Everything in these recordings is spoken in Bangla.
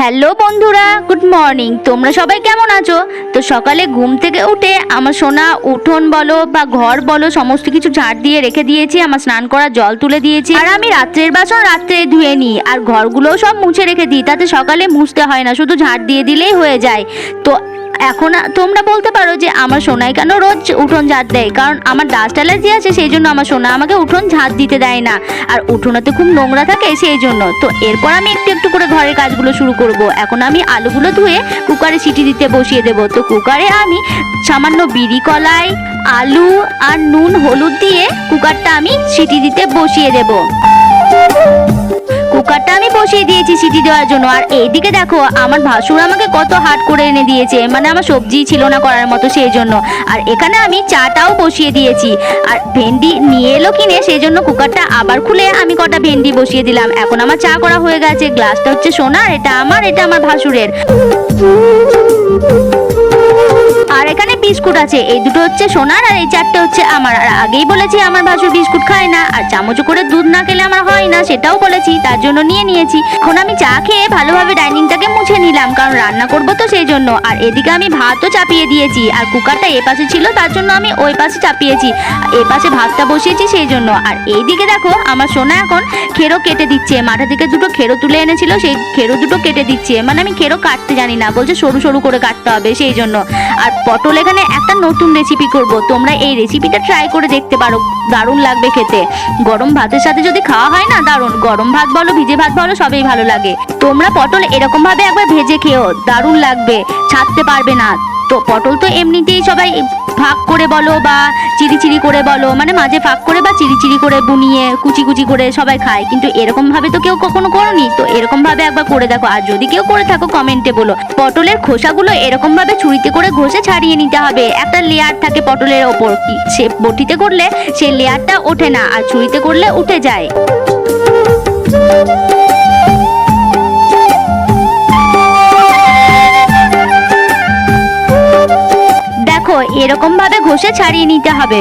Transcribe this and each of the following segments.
হ্যালো বন্ধুরা, গুড মর্নিং। তোমরা সবাই কেমন আছো? তো সকালে ঘুম থেকে উঠে আমার সোনা উঠোন বলো বা ঘর বলো, সমস্ত কিছু ঝাড় দিয়ে রেখে দিয়েছি, আমার স্নান করার জল তুলে দিয়েছি। আর আমি রাত্রের বাসন রাত্রে ধুয়ে নিই, আর ঘরগুলোও সব মুছে রেখে দিই, তাতে সকালে মুছতে হয় না, শুধু ঝাড় দিয়ে দিলেই হয়ে যায়। তো এখন তোমরা বলতে পারো যে আমার সোনায় কেন রোজ উঠোন ঝাড় দেয়? কারণ আমার ডাস্ট অ্যালার্জি আছে, সেই জন্য আমার সোনা আমাকে উঠোন ঝাড় দিতে দেয় না। আর উঠোনেতে খুব নোংরা থাকে, সেই জন্য। তো এরপর আমি একটু একটু করে ঘরের কাজগুলো শুরু করব। এখন আমি আলুগুলো ধুয়ে কুকারে সিটি দিতে বসিয়ে দেব। তো কুকারে আমি সামান্য বিড়ি কলাই, আলু আর নুন, হলুদ দিয়ে কুকারটা আমি সিটি দিতে বসিয়ে দেব। কুকারটা আমি বসিয়ে দিয়েছি সিটি দেওয়ার জন্য। আর এইদিকে দেখো, আমার ভাসুর আমাকে কত হাট করে এনে দিয়েছে। মানে আমার সবজি ছিল না করার মতো সেই জন্য। আর এখানে আমি চাটাও বসিয়ে দিয়েছি। আর ভেন্ডি নিয়ে এলো কিনে, সেই জন্য কুকারটা আবার খুলে আমি কটা ভেন্ডি বসিয়ে দিলাম। এখন আমার চা করা হয়ে গেছে। গ্লাসটা হচ্ছে সোনার, এটা আমার এটা আমার ভাসুরের। বিস্কুট আছে। এই দুটো হচ্ছে সোনার আর এই চারটে হচ্ছে আমার। আর আগেই বলেছি আমার ভাসুর বিস্কুট খায় না। আর চামচ করে দুধ না খেলে আমার হয় না, সেটাও বলেছি। তার জন্য নিয়ে নিয়েছি। এখন আমি চা খেয়ে ভালোভাবে ডাইনিংটাকে মুছে নিলাম, কারণ রান্না করব তো সেই জন্য। আর এদিকে আমি ভাতও চাপিয়ে দিয়েছি। আর কুকারটা এ পাশে ছিল, তার জন্য আমি ওই পাশে চাপিয়েছি। এ পাশে ভাতটা বসিয়েছি সেই জন্য। আর এইদিকে দেখো, আমার সোনা এখন খেরো কেটে দিচ্ছে। মাঠা থেকে দুটো খেরো তুলে এনেছিল, সেই খেরো দুটো কেটে দিচ্ছে। মানে আমি খেরো কাটতে জানি না, বলছে সরু সরু করে কাটতে হবে সেই জন্য। আর পটল এখানে একটা নতুন রেসিপি করব। তোমরা এই রেসিপিটা ট্রাই করে দেখতে পারো। দারুণ লাগবে খেতে। গরম ভাতের সাথে যদি খাওয়া হয় না, দারুণ। গরম ভাত বলো, ভিজে ভাত বলো, সবই ভালো লাগে। তোমরা পটল এরকম ভাবে একবার ভেজে খেও দারুণ লাগবে। ছাড়তে পারবে না। তো পটল তো এমনিতেই সবাই ভাগ করে বলো বা চিরি করে বলো মানে মাঝে ফাঁক করে বা চিরি করে বুনিয়ে কুচি কুচি করে সবাই খায়। কিন্তু এরকম ভাবে তো কেউ কখনো করনি। তো এরকম ভাবে একবার করে দেখো। আর যদি কেউ করে থাকো, কমেন্টে বলো। পটলের খোসাগুলো এরকম ভাবে ছুরিতে করে ঘষে ছাড়িয়ে নিতে হবে। একটা লেয়ার থাকে পটলের ওপর। সে বটিতে করলে সেই লেয়ারটা ওঠে না। আর ছুরিতে করলে উঠে যায়। এরকম ভাবে ঘষে ছাড়িয়ে নিতে হবে।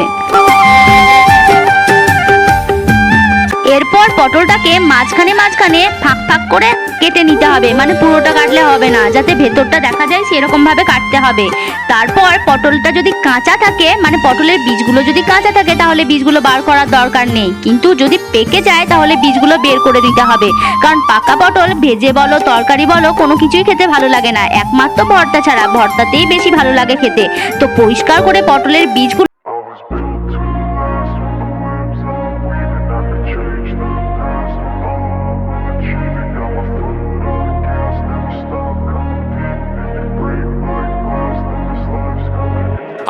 এরপর পটলটাকে মাঝখানে মাঝখানে ফাঁক ফাঁক করে কেটে নিতে হবে। মানে পুরোটা কাটলে হবে না। যাতে ভেতরটা দেখা যায় সেরকম ভাবে কাটতে হবে। তারপর পটলটা যদি কাঁচা থাকে মানে পটলের বীজগুলো যদি কাঁচা থাকে, তাহলে বীজগুলো বার করার দরকার নেই। কিন্তু যদি পেকে যায়, তাহলে বীজগুলো বের করে দিতে হবে। কারণ পাকা পটল ভেজে বলো, তরকারি বলো, কোনো কিছুই খেতে ভালো লাগে না। একমাত্র ভর্তা ছাড়া। ভর্তাতেই বেশি ভালো লাগে খেতে। তো পরিষ্কার করে পটলের বীজগুলো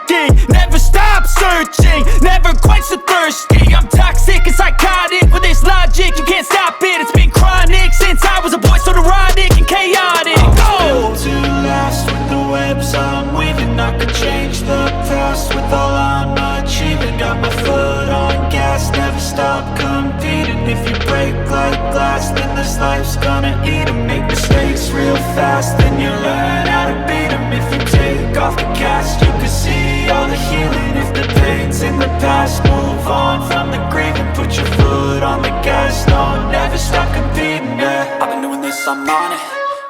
Working. Never stop searching. Never quench the thirsty. I'm toxic and psychotic with this logic. You can't stop it. It's been chronic since I was a boy, so neurotic and chaotic. Go. Oh. to last with the webs I'm weaving. I could change the past with all I'm achieving. Got my foot on gas, never stop competing. If you break like glass, then this life's gonna eat 'em. Make mistakes real fast, then you learn how to beat 'em. If you take off the cast, healing. If the pain's in the past, move on from the grave and put your foot on the gas. No, never stop competing. Yeah. I've been doing this, I'm on it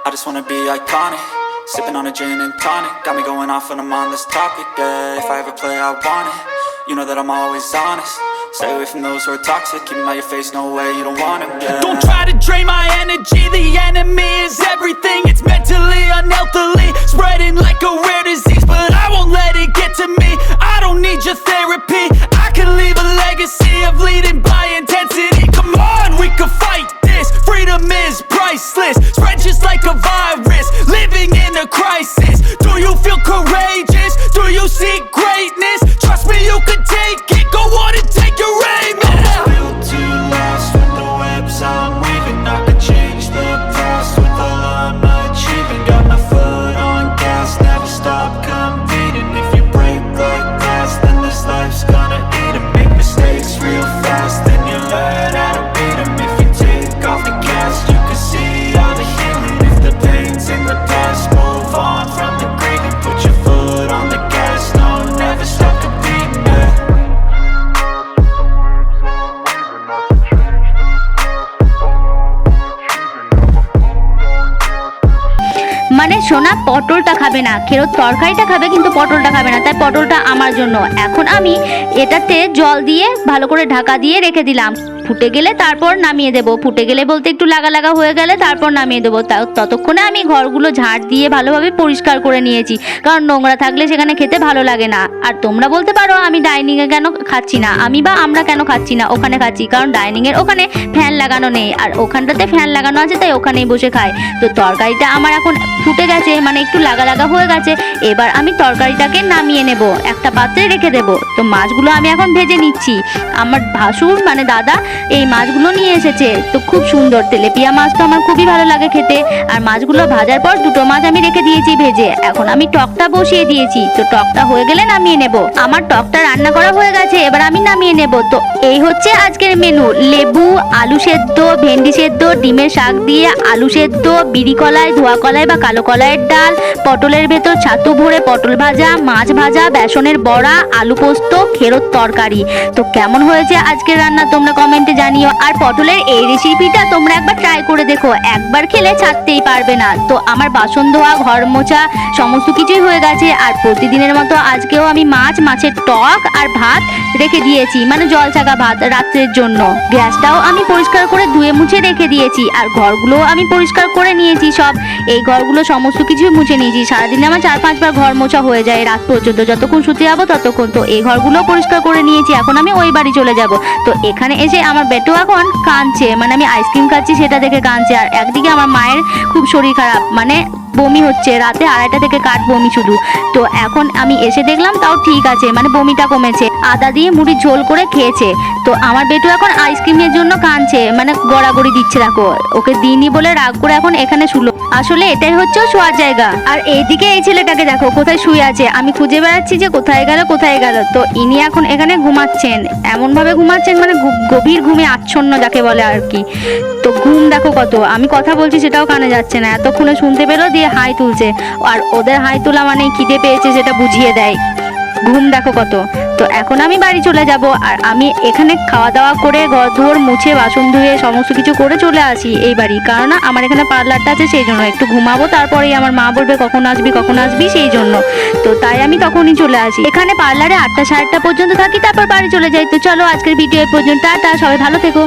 I just wanna be iconic Sipping on a gin and tonic Got me going off when I'm on this topic, yeah If I ever play, I want it You know that I'm always honest Stay away from those who are toxic Keep 'em out your face, no way, you don't want it, yeah Don't try to drain my energy. The enemy is everything. It's mentally, unhealthily, spreading like a rare disease. But I won't let it get to me. I don't need your therapy. I can leave a legacy of leading by intensity. Come on, we can fight this. Freedom is priceless. Spread just like a virus. মানে সোনা পটলটা খাবে না, খেরোর তরকারিটা খাবে কিন্তু পটলটা খাবে না, তাই পটলটা আমার জন্য। এখন আমি এটাতে জল দিয়ে ভালো করে ঢাকা দিয়ে রেখে দিলাম। ফুটে গেলে তারপর নামিয়ে দেবো। ফুটে গেলে বলতে একটু লাগা লাগা হয়ে গেলে তারপর নামিয়ে দেবো। ততক্ষণে আমি ঘরগুলো ঝাড় দিয়ে ভালোভাবে পরিষ্কার করে নিয়েছি। কারণ নোংরা থাকলে সেখানে খেতে ভালো লাগে না। আর তোমরা বলতে পারো আমি ডাইনিংয়ে কেন খাচ্ছি না? আমি বা আমরা কেন খাচ্ছি না? ওখানে খাচ্ছি। কারণ ডাইনিংয়ের ওখানে ফ্যান লাগানো নেই। আর ওখানটাতে ফ্যান লাগানো আছে, তাই ওখানেই বসে খায়। তো তরকারিটা আমার এখন ফুটে গেছে মানে একটু লাগা লাগা হয়ে গেছে, এবার আমি তরকারিটাকে নামিয়ে নেব, একটা পাত্রে রেখে দেব। তো মাছগুলো আমি এখন ভেজে নিচ্ছি। আমার ভাসুর মানে দাদা, এই মাছগুলো নিয়ে এসেছে। তো খুব সুন্দর, তেলেপিয়া মাছ তো আমার খুবই ভালো লাগে খেতে। আর মাছগুলো ভাজার পর দুটো মাছ আমি রেখে দিয়েছি ভেজে। এখন আমি টকটা বসিয়ে দিয়েছি। তো টকটা হয়ে গেলে নামিয়ে নেব। আমার টকটা রান্না করা হয়ে গেছে, এবার আমি নামিয়ে নেব। তো এই হচ্ছে আজকের মেনু। লেবু, আলু সেদ্ধ, ভেন্ডি সেদ্ধ, ডিমের শাক দিয়ে আলু সেদ্ধ, বিড়ি কলাই, ধোয়া কলাই বা কালো কলাইয়ের ডাল, পটলের ভেতর ছাতু ভরে পটল ভাজা, মাছ ভাজা, বেসনের বড়া, আলু পোস্ত, খেরোর তরকারি। তো কেমন হয়েছে আজকের রান্না তোমরা কমেন্টে জানিও। আর পটলের এই রেসিপিটা তোমরা একবার ট্রাই করে দেখো। একবার খেলে ছাড়তেই পারবে না। তো আমার বাসন ধোয়া, ঘর মোছা, সমস্ত কিছুই হয়ে গেছে। আর প্রতিদিনের মতো আজকেও আমি মাছ, মাছের টক আর ভাত রেখে দিয়েছি। মানে জল ছাকা ভাত রাত্রের জন্য। গ্যাসটাও আমি পরিষ্কার করে ধুয়ে মুছে রেখে দিয়েছি। আর ঘরগুলোও আমি পরিষ্কার করে নিয়েছি সব। এই ঘরগুলো সমস্ত কিছুই মুছে নিয়েছি। সারাদিনে আমার চার পাঁচবার ঘর মোছা হয়ে যায়। রাত পর্যন্ত যতক্ষণ শুতে যাব ততক্ষণ। তো এই ঘরগুলো পরিষ্কার করে নিয়েছি। এখন আমি ওই বাড়ি চলে যাব। তো এখানে এসে আমার বেটু এখন কাঁদছে। মানে আমি আইসক্রিম খাচ্ছি, সেটা দেখে কাঁদছে। আর একদিকে আমার মায়ের খুব শরীর খারাপ। মানে বমি হচ্ছে। রাতে আড়াইটা থেকে কাঠ বমি শুধু। তো এখন আমি এসে দেখলাম, তাও ঠিক আছে। মানে বমিটা কমেছে। আদা দিয়ে মুড়ি ঝোল করে খেয়েছে। তো আমার বেটু এখন আইসক্রিমের জন্য কাঁদছে। মানে গড়াগড়ি দিচ্ছে, দেখো। ওকে দিইনি বলে রাগ করে এখন এখানে শুলো। আসলে এটাই হচ্ছে শোয়ার জায়গা। আর এইদিকে এই ছেলেটাকে দেখো, কোথায় শুয়ে আছে? আমি খুঁজে বেড়াচ্ছি যে কোথায় গেল কোথায় গেল। তো ইনি এখন এখানে ঘুমাচ্ছেন। এমন ভাবে ঘুমাচ্ছেন মানে গভীর ঘুমে আচ্ছন্ন যাকে বলে আর কি। তো ঘুম দেখো কত। আমি কথা বলছি সেটাও কানে যাচ্ছে না। এতক্ষণে শুনতে পেল দিয়ে হাই তুলছে। আর ওদের হাই তোলা মানে খিদে পেয়েছে সেটা বুঝিয়ে দেয়। ঘুম দেখো কত। তো এখন আমি বাড়ি চলে যাব আর আমি এখানে খাওয়া দাওয়া করে ঘর ধোর মুছে বাসন ধুয়ে সমস্ত কিছু করে চলে আসি এই বাড়ি। কারণ আমার এখানে পার্লারটা আছে সেই জন্য একটু ঘুমাবো, তারপরেই আমার মা বলবে কখন আসবি কখন আসবি সেই জন্য। তো তাই আমি তখনই চলে আসি। এখানে পার্লারে আটটা সাড়ে আটটা পর্যন্ত থাকি, তারপর বাড়ি চলে যাই। তো চলো আজকের ভিডিও পর্যন্ত, টাটা, সবাই ভালো থেকো।